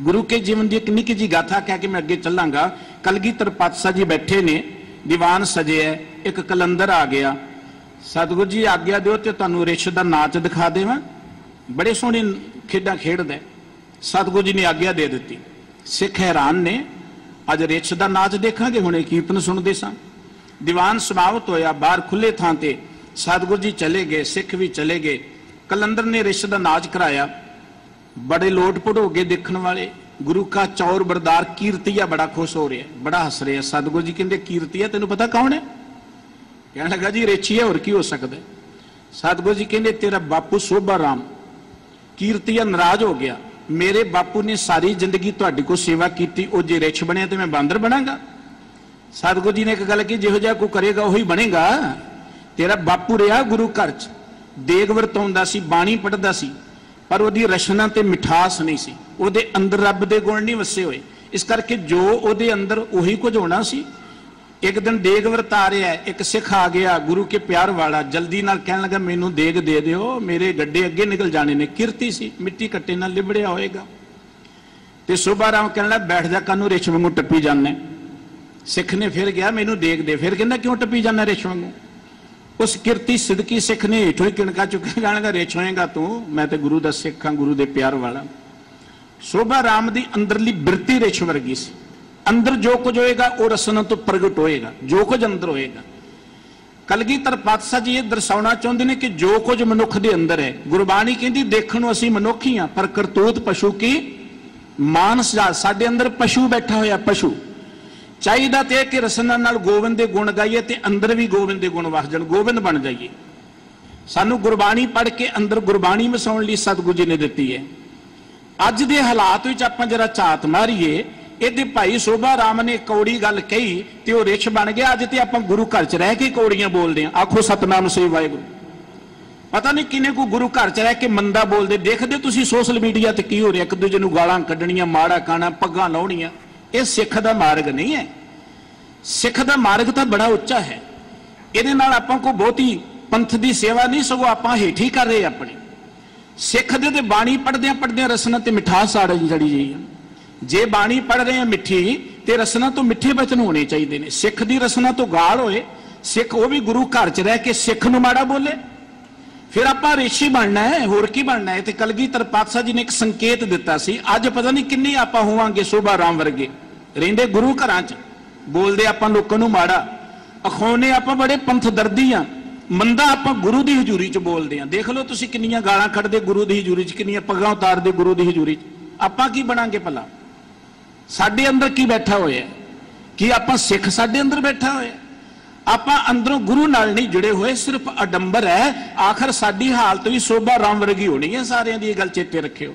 ਗੁਰੂ ਕੇ ਜੀਵਨ ਦੀ ਇੱਕ ਨਿੱਕੀ ਜੀ ਗਾਥਾ ਕਹਿ ਕੇ ਮੈਂ ਅੱਗੇ ਚੱਲਾਂਗਾ। ਕਲਗੀਧਰ ਪਾਤਸ਼ਾਹ ਜੀ ਬੈਠੇ ਨੇ, ਦੀਵਾਨ ਸਜੇ ਹੈ ਇੱਕ ਕਲੰਦਰ ਆ ਗਿਆ। ਸਤਿਗੁਰੂ ਜੀ ਆਗਿਆ ਦਿਓ ਤੇ ਤੁਹਾਨੂੰ ਰਿਸ਼ ਦਾ ਨਾਚ ਦਿਖਾ ਦੇਵਾਂ। ਬੜੇ ਸੋਹਣੇ ਖੇਡਾਂ ਖੇਡਦਾ। ਹੈ। ਸਤਿਗੁਰੂ ਜੀ ਨੇ ਆਗਿਆ ਦੇ ਦਿੱਤੀ। ਸਿੱਖ ਹੈਰਾਨ ਨੇ, ਅੱਜ ਰਿਸ਼ ਦਾ ਨਾਚ ਦੇਖਾਂਗੇ, ਹੁਣੇ ਕੀਰਤਨ ਸੁਣਦੇ ਸਾਂ। ਦੀਵਾਨ ਸਮਾਪਤ ਹੋਇਆ, ਬਾਹਰ ਖੁੱਲੇ ਥਾਂ ਤੇ ਸਤਿਗੁਰੂ ਜੀ ਚਲੇ ਗਏ, ਸਿੱਖ ਵੀ ਚਲੇ ਗਏ। ਕਲੰਦਰ ਨੇ ਰਿਸ਼ ਦਾ ਨਾਚ ਕਰਾਇਆ। ਬੜੇ ਲੋਟ ਭੜੋਗੇ ਦੇਖਣ ਵਾਲੇ। ਗੁਰੂ ਕਾ ਚੌਰ ਬਰਦਾਰ ਕੀਰਤੀਆ ਬੜਾ ਖੁਸ਼ ਹੋ ਰਿਹਾ, ਬੜਾ ਹੱਸ ਰਿਹਾ। ਸਤਿਗੁਰੂ ਜੀ ਕਹਿੰਦੇ ਕੀਰਤੀਆ ਤੈਨੂੰ ਪਤਾ ਕੌਣ ਹੈ? ਕਹਿਣ ਲੱਗਾ ਜੀ ਰੇਚੀ ਹੈ ਹੋਰ ਕੀ ਹੋ ਸਕਦਾ ਹੈ? ਸਤਿਗੁਰੂ ਜੀ ਕਹਿੰਦੇ, ਤੇਰਾ ਬਾਪੂ ਸੋਭਾ ਰਾਮ ਕੀਰਤੀਆ ਨਾਰਾਜ਼ ਹੋ ਗਿਆ। ਮੇਰੇ ਬਾਪੂ ਨੇ ਸਾਰੀ ਜ਼ਿੰਦਗੀ ਤੁਹਾਡੀ ਕੋ ਸੇਵਾ ਕੀਤੀ, ਉਹ ਜੇ ਰਿਛ ਬਣਿਆ ਤੇ ਮੈਂ ਬਾਂਦਰ ਬਣਾਂਗਾ। ਸਤਿਗੁਰੂ ਜੀ ਨੇ ਇੱਕ ਗੱਲ ਕਿ ਜਿਹੋ ਜਿਹਾ ਕੋ ਕਰੇਗਾ, ਉਹੀ ਬਣੇਗਾ। ਤੇਰਾ ਬਾਪੂ ਰਿਹਾ ਗੁਰੂ ਘਰ ਚ। ਦੇਗ ਵਰਤਾਉਂਦਾ ਸੀ, ਬਾਣੀ ਪੜ੍ਹਦਾ ਸੀ। ਪਰ ਉਹਦੀ ਰਸ਼ਨਾ ਤੇ ਮਿਠਾਸ ਨਹੀਂ ਸੀ। ਉਹਦੇ ਅੰਦਰ ਰੱਬ ਦੇ ਗੁਣ ਨਹੀਂ ਵਸੇ ਹੋਏ। ਇਸ ਕਰਕੇ ਜੋ ਉਹਦੇ ਅੰਦਰ ਉਹੀ ਕੁਝ ਹੋਣਾ ਸੀ, ਇੱਕ ਦਿਨ ਦੇਗ ਵਰਤਾ ਰਿਹਾ ਇੱਕ ਸਿੱਖ ਆ ਗਿਆ, ਗੁਰੂ ਕੇ ਪਿਆਰ ਵਾਲਾ, ਜਲਦੀ ਨਾਲ ਕਹਿਣ ਲੱਗਾ, ਮੈਨੂੰ ਦੇਗ ਦੇ ਦਿਓ, ਮੇਰੇ ਗੱਡੇ ਅੱਗੇ ਨਿਕਲ ਜਾਣੇ ਨੇ। ਕਿਰਤੀ ਸੀ, ਮਿੱਟੀ ਕੱਟੇ ਨਾਲ ਲਿਬੜਿਆ ਹੋਏਗਾ। ਤੇ ਸੁਭਾ ਰਾਮ ਕਹਿਣ ਲੱਗਾ, ਬੈਠ ਜਾ ਕਾਨੂੰ ਰਿਛ ਵਾਂਗੂ ਟੱਪੀ ਜਾਂਦਾ? ਸਿੱਖ ਨੇ ਫਿਰ ਗਿਆ ਮੈਨੂੰ ਦੇਖ ਦੇ। ਫਿਰ ਕਹਿੰਦਾ, ਕਿਉਂ ਟੱਪੀ ਜਾਂਦਾ ਰਿਛ ਵਾਂਗੂ? ਉਸ ਕਿਰਤੀ ਸਿੱਧਕੀ ਸਿੱਖ ਨੇ ਹੇਠੋਂ ਹੀ ਕਿਣਕਾ ਚੁੱਕਿਆ ਜਾਣਗਾ ਰਿਛ ਹੋਏਗਾ ਤੂੰ ਮੈਂ ਤੇ ਗੁਰੂ ਦਾ ਸਿੱਖ ਹਾਂ ਗੁਰੂ ਦੇ ਪਿਆਰ ਵਾਲਾ ਸੋਭਾ ਰਾਮ ਦੀ ਅੰਦਰਲੀ ਬਿਰਤੀ ਰਿਛ ਵਰਗੀ ਸੀ ਅੰਦਰ ਜੋ ਕੁਝ ਹੋਏਗਾ ਉਹ ਰਸਨਾ ਤੋਂ ਪ੍ਰਗਟ ਹੋਏਗਾ ਜੋ ਕੁਝ ਅੰਦਰ ਹੋਏਗਾ ਕਲਗੀਧਰ ਪਾਤਸ਼ਾਹ ਜੀ ਇਹ ਦਰਸਾਉਣਾ ਚਾਹੁੰਦੇ ਨੇ ਕਿ ਜੋ ਕੁਝ ਮਨੁੱਖ ਦੇ ਅੰਦਰ ਹੈ ਗੁਰਬਾਣੀ ਕਹਿੰਦੀ ਦੇਖਣ ਨੂੰ ਅਸੀਂ ਮਨੁੱਖ ਹੀ ਹਾਂ ਪਰ ਕਰਤੂਤ ਪਸ਼ੂ ਕੀ ਮਾਨਸ ਸਾਡੇ ਅੰਦਰ ਪਸ਼ੂ ਬੈਠਾ ਹੋਇਆ ਪਸ਼ੂ ਚਾਹੀਦਾ ਤੇ ਇਹ ਕਿ ਰਸਨਾ ਨਾਲ ਗੋਬਿੰਦ ਦੇ ਗੁਣ ਗਾਈਏ ਤੇ ਅੰਦਰ ਵੀ ਗੋਬਿੰਦ ਦੇ ਗੁਣ ਵਸ ਜਾਣ, ਗੋਬਿੰਦ ਬਣ ਜਾਈਏ। ਸਾਨੂੰ ਗੁਰਬਾਣੀ ਪੜ੍ਹ ਕੇ ਅੰਦਰ ਗੁਰਬਾਣੀ ਵਸਾਉਣ ਲਈ ਸਤਿਗੁਰੂ ਜੀ ਨੇ ਦਿੱਤੀ ਹੈ। ਅੱਜ ਦੇ ਹਾਲਾਤ ਵਿੱਚ ਆਪਾਂ ਜਰਾ ਝਾਤ ਮਾਰੀਏ, ਇਹਦੇ ਭਾਈ ਸੋਭਾ ਰਾਮ ਨੇ ਕੌੜੀ ਗੱਲ ਕਹੀ ਤੇ ਉਹ ਰਿਛ ਬਣ ਗਿਆ, ਅੱਜ ਤੇ ਆਪਾਂ ਗੁਰੂ ਘਰ 'ਚ ਰਹਿ ਕੇ ਕੌੜੀਆਂ ਬੋਲਦੇ ਆਂ ਆਖੋ ਸਤਨਾਮ ਸ੍ਰੀ ਵਾਹਿਗੁਰੂ। ਪਤਾ ਨਹੀਂ ਕਿਨੇ ਕੋ ਗੁਰੂ ਘਰ 'ਚ ਰਹਿ ਕੇ ਮੰਦਾ ਬੋਲਦੇ। ਦੇਖਦੇ ਤੁਸੀਂ ਸੋਸ਼ਲ ਮੀਡੀਆ ਤੇ ਕੀ ਹੋ ਰਿਹਾ, ਇੱਕ ਦੂਜੇ ਨੂੰ ਗਾਲਾਂ ਕੱਢਣੀਆਂ, ਮਾੜਾ ਕਾਣਾ, ਪੱਗਾਂ ਲਾਉਣੀਆਂ। ਇਹ ਸਿੱਖ ਦਾ ਮਾਰਗ ਨਹੀਂ ਹੈ। ਸਿੱਖ ਦਾ ਮਾਰਗ ਤਾਂ ਬੜਾ ਉੱਚਾ ਹੈ। ਇਹਦੇ ਨਾਲ ਆਪਾਂ ਕੋ ਬਹੁਤੀ ਪੰਥ ਦੀ ਸੇਵਾ ਨਹੀਂ, ਸਗੋਂ ਆਪਾਂ ਹੇਠੀ ਕਰ ਰਹੇ ਆਪਣੀ। ਸਿੱਖ ਦੇ ਤੇ ਬਾਣੀ ਪੜਦਿਆਂ ਪੜਦਿਆਂ ਰਸਨਾ ਤੇ ਮਿਠਾਸ ਆੜ ਜੜੀ ਜੀ ਜੇ ਬਾਣੀ ਪੜ ਰਹੇ ਆ ਮਿੱਠੀ, ਤੇ ਰਸਨਾ ਤੋਂ ਮਿੱਠੇ ਬਚਨ ਹੋਣੇ ਚਾਹੀਦੇ ਨੇ। ਸਿੱਖ ਦੀ ਰਸਨਾ ਤੋਂ ਗਾਲ ਹੋਏ, ਸਿੱਖ ਉਹ ਵੀ ਗੁਰੂ ਘਰ 'ਚ ਰਹਿ ਕੇ ਸਿੱਖ ਨੂੰ ਮਾੜਾ ਬੋਲੇ। ਫਿਰ ਆਪਾਂ ਰਿਸ਼ੀ ਬਣਨਾ ਹੈ, ਹੋਰ ਕੀ ਬਣਨਾ ਹੈ ਤੇ ਕਲਗੀਧਰ ਪਾਤਸ਼ਾਹ ਜੀ ਨੇ ਇੱਕ ਸੰਕੇਤ ਦਿੱਤਾ ਸੀ, ਅੱਜ ਪਤਾ ਨਹੀਂ ਕਿੰਨੇ ਆਪਾਂ ਹੋਵਾਂਗੇ ਸੋਭਾ ਰਾਮ ਵਰਗੇ। ਰਹਿੰਦੇ ਗੁਰੂ ਘਰਾਂ 'ਚ, ਬੋਲਦੇ ਆਪਾਂ ਲੋਕਾਂ ਨੂੰ ਮਾੜਾ। ਅਖੌਨੇ ਆਪਾਂ ਬੜੇ ਪੰਥ ਦਰਦੀ ਆ, ਮੰਦਾ ਆਪਾਂ ਗੁਰੂ ਦੀ ਹਜ਼ੂਰੀ 'ਚ ਬੋਲਦੇ ਆ। ਦੇਖ ਲਓ ਤੁਸੀਂ ਕਿੰਨੀਆਂ ਗਾਲਾਂ ਕੱਢਦੇ ਗੁਰੂ ਦੀ ਹਜ਼ੂਰੀ 'ਚ, ਕਿੰਨੀਆਂ ਪੱਗਾਂ ਉਤਾਰਦੇ ਗੁਰੂ ਦੀ ਹਜ਼ੂਰੀ 'ਚ। ਆਪਾਂ ਕੀ ਬਣਾਂਗੇ ਭਲਾ? ਸਾਡੇ ਅੰਦਰ ਕੀ ਬੈਠਾ ਹੋਇਆ ਕੀ ਆਪਾਂ ਸਿੱਖ ਸਾਡੇ ਅੰਦਰ ਬੈਠਾ ਹੋਇਆ ਆਪਾਂ ਅੰਦਰੋਂ ਗੁਰੂ ਨਾਲ ਨਹੀਂ ਜੁੜੇ ਹੋਏ, ਸਿਰਫ ਅਡੰਬਰ ਹੈ। ਆਖਰ ਸਾਡੀ ਹਾਲਤ ਵੀ ਸੋਭਾ ਰਾਮ ਵਰਗੀ ਹੋਣੀ ਹੈ ਸਾਰਿਆਂ ਦੀ ਇਹ ਗੱਲ ਚੇਤੇ ਰੱਖਿਓ।